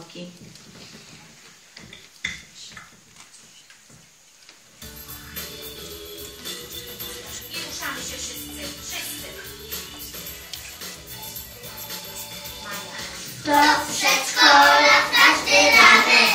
początki. I się wszyscy. Przedszkola każdy ranek.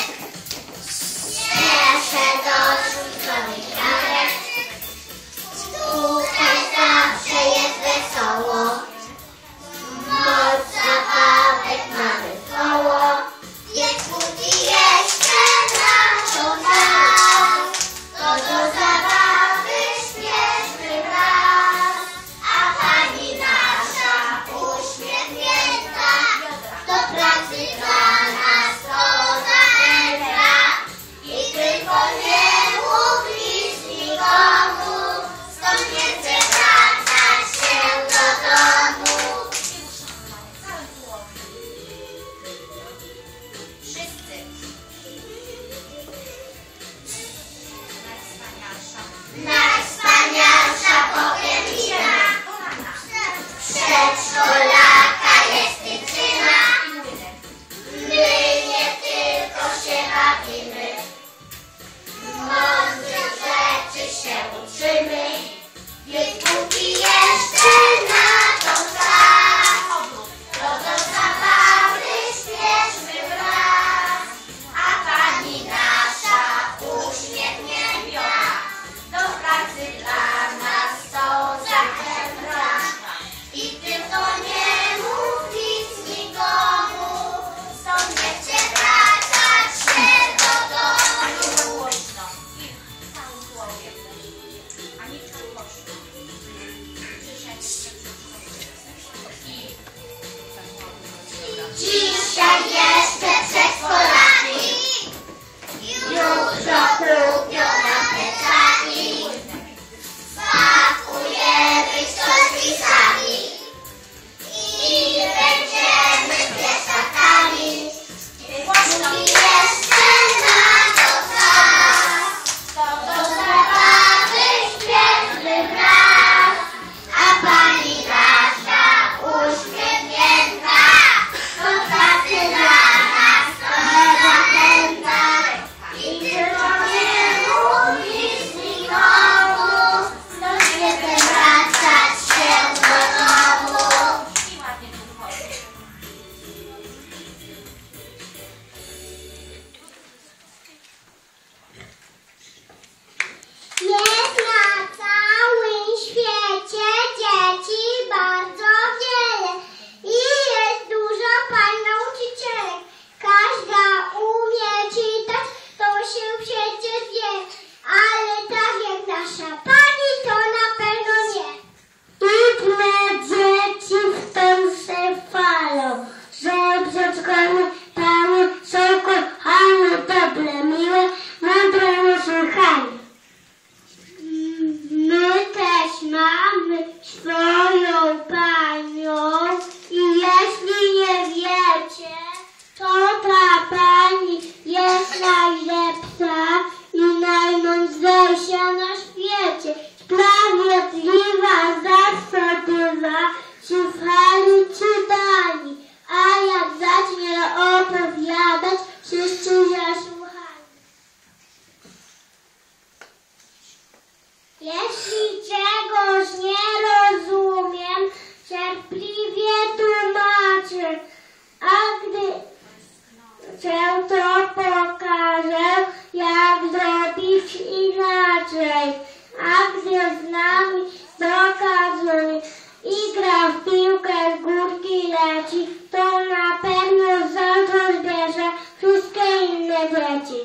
na pewno za to zbierze wszystkie inne dzieci.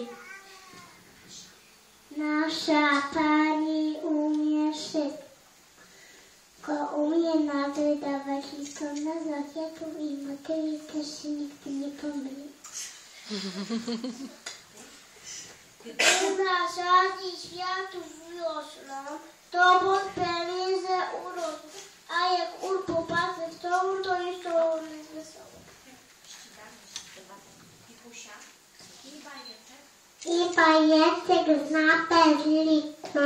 Nasza pani umie szybko, umie nawet dawać liczbę zakietów i motyli też się nigdy nie pomyli. Chyba żadnych światów wiosną, to pod pewnie za a jak ur popatrzeć, to ur i pojętek zna perliczną.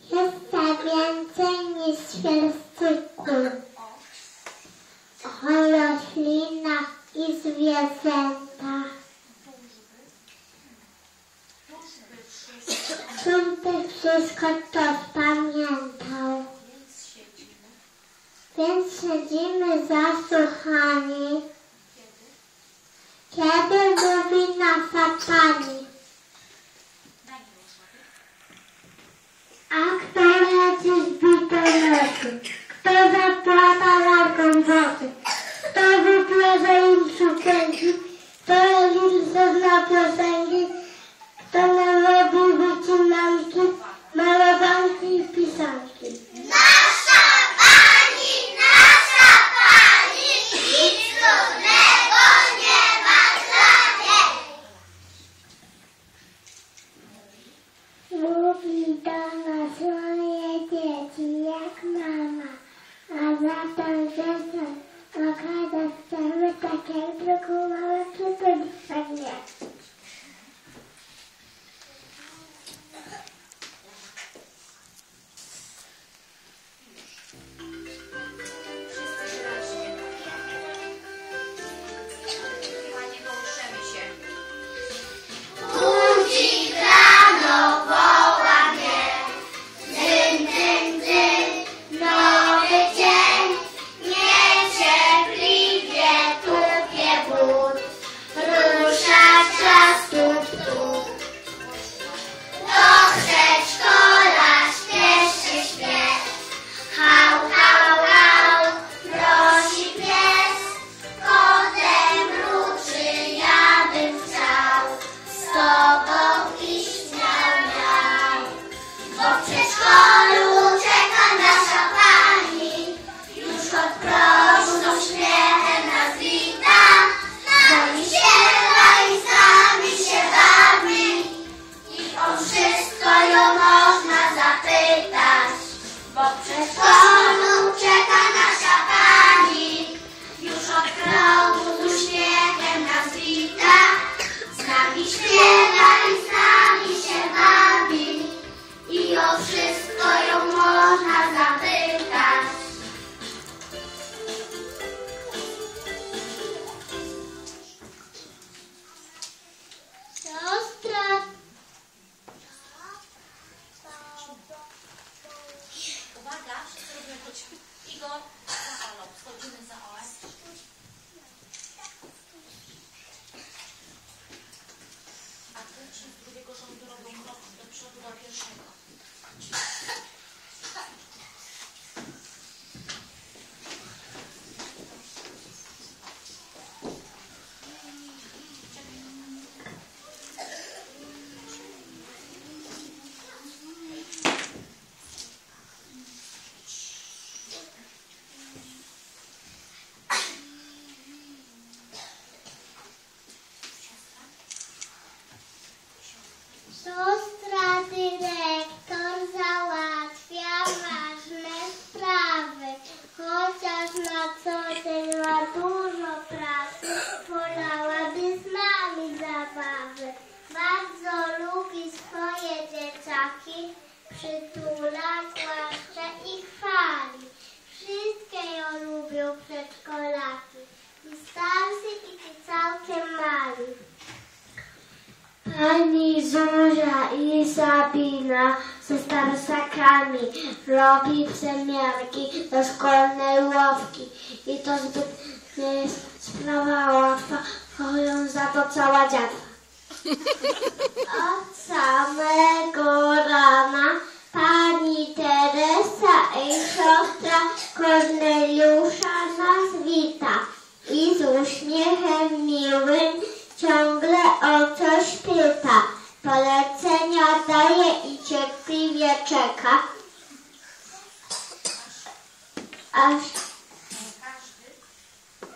Jest to więcej niż świerszczyku. O roślinach i zwierzętach. Trumty wszystko to pamiętał. Więc siedzimy zasłuchani. Kiedy? mówi nasza Pani. Daj mi uszłapie. A kto leci z butelki? Kto zapłata lalką wody? Kto wyplewa im sukienki? Kto im zna piosenki? Kto narobił wycinanki, malowanki przytula, głaszcze i chwali. Wszystkie ją lubią przedszkolaki, i starsi, i ci całkiem mali. Pani Zuzia i Sabina ze starszakami robi przemiarki do szkolnej ławki i to zbyt nie sprawa łatwa, chorują za to cała dziatwa. Od samego rana pani Teresa i siostra Korneliusza nas wita i z uśmiechem miłym ciągle o coś pyta. Polecenia daje i cierpliwie czeka, aż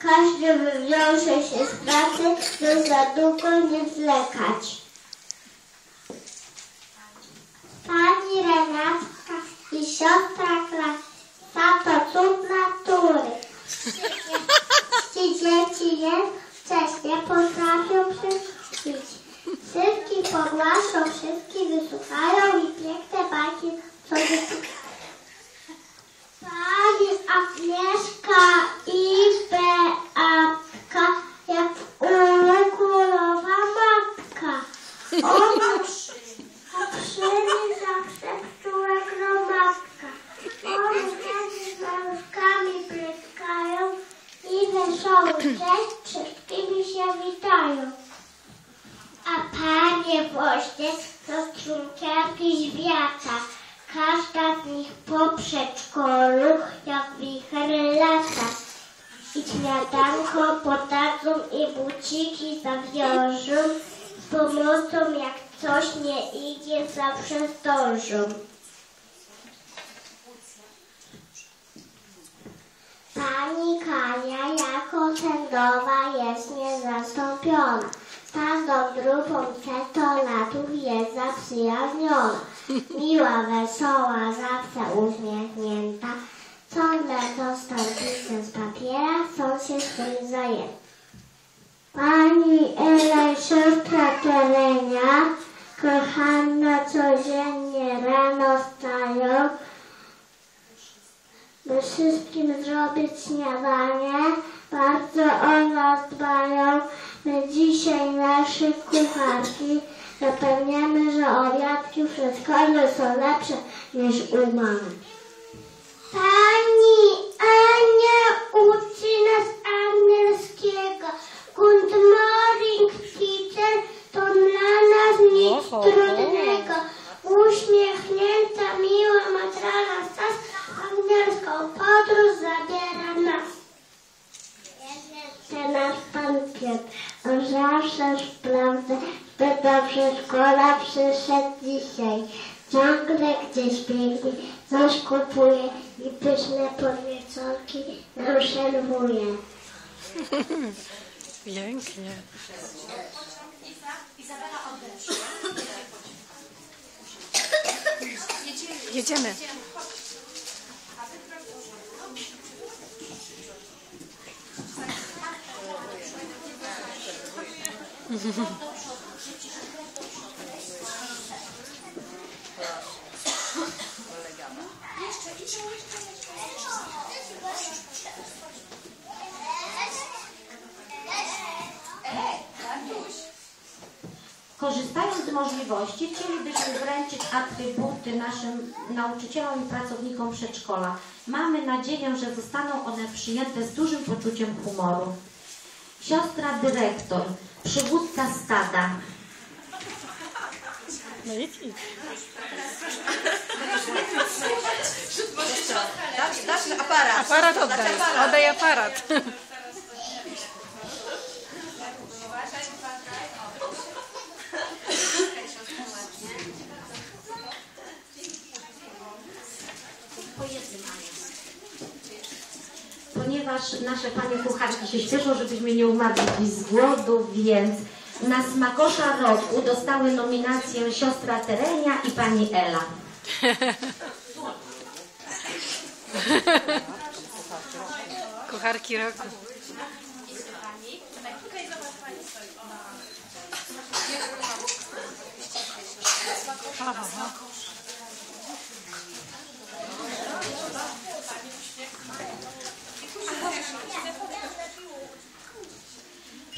każdy wywiąże się z pracy, by za długo nie zwlekać. Pani Renatka i siostra Klasa to cud natury. Ci dzieci je wcześnie potrafią prześpić. Wszystkich pogłaszą, wszystkich wysłuchają i piękne bajki sobie Pani Agnieszka i Beatka, Cześć, wszystkimi się witają. A panie to cukierki świata. Każda z nich po przedszkolu jak wicher lata. I śniadanko podadzą i buciki zawiążą. Z pomocą jak coś nie idzie zawsze zdążą. Pani Kania jako sędowa jest niezastąpiona. Każdą drugą cetolatów jest zaprzyjaźniona. Miła, wesoła, zawsze uśmiechnięta. Ciągle dostąpi z papiera, są się z tym zajęta. Pani Ela, siostra Terenia, kochana codziennie rano wstają, by wszystkim zrobić śniadanie. Bardzo o nas dbają. Dzisiaj nasze kucharki zapewniamy, że obiadki w są lepsze niż u mamy. Pani Ania uczy nas angielskiego. On zawsze sprawdza, by do przedszkola przyszedł dzisiaj. Ciągle gdzieś biegnie, coś kupuje i pyszne podnieconki nam serwuje. Pięknie. Izabela Korzystając z możliwości, chcielibyśmy wręczyć atrybuty naszym nauczycielom i pracownikom przedszkola. Mamy nadzieję, że zostaną one przyjęte z dużym poczuciem humoru. Siostra dyrektor, przywódca stada, No idź, idź. Dasz, dasz aparat. Aparat oddaj. Oddaj aparat. Ponieważ nasze panie kucharki się śpieszą, żebyśmy nie umarli z głodu, więc na smakosza roku dostały nominację siostra Terenia i pani Ela. Kucharki roku. Aha.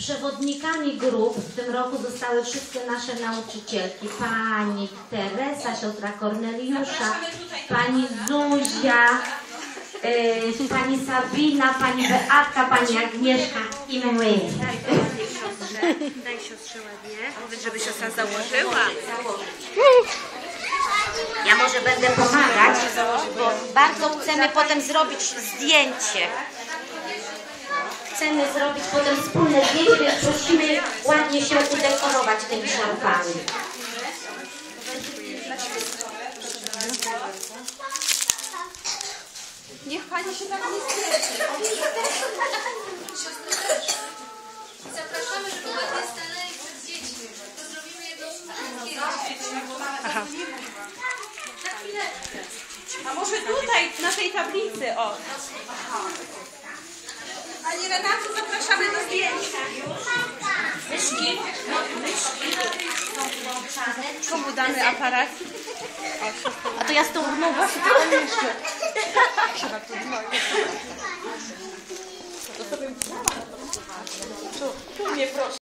Przewodnikami grup w tym roku zostały wszystkie nasze nauczycielki. Pani Teresa, siostra Korneliusza, pani Zuzia, y, pani Sabina, pani Beatka, pani Agnieszka i my. Daj siostrze ładnie. Powiedz, żeby siostra założyła. Ja może będę pomagać, bo bardzo chcemy potem zrobić zdjęcie. Chcemy zrobić potem wspólne zdjęcie, więc prosimy ładnie się udekorować tymi szarfami. Niech pani się tam nie streszy. Zapraszamy, żeby ładnie stanęli przed dziećmi. To zrobimy. Aha. Na chwileczkę. A może tutaj, na tej tablicy, o. Pani Renato, zapraszamy do zdjęcia. Myszki, myszki są włączane. Komu damy aparat? A to ja z tą rumą właśnie trochę myszkę. Tu mnie proszę.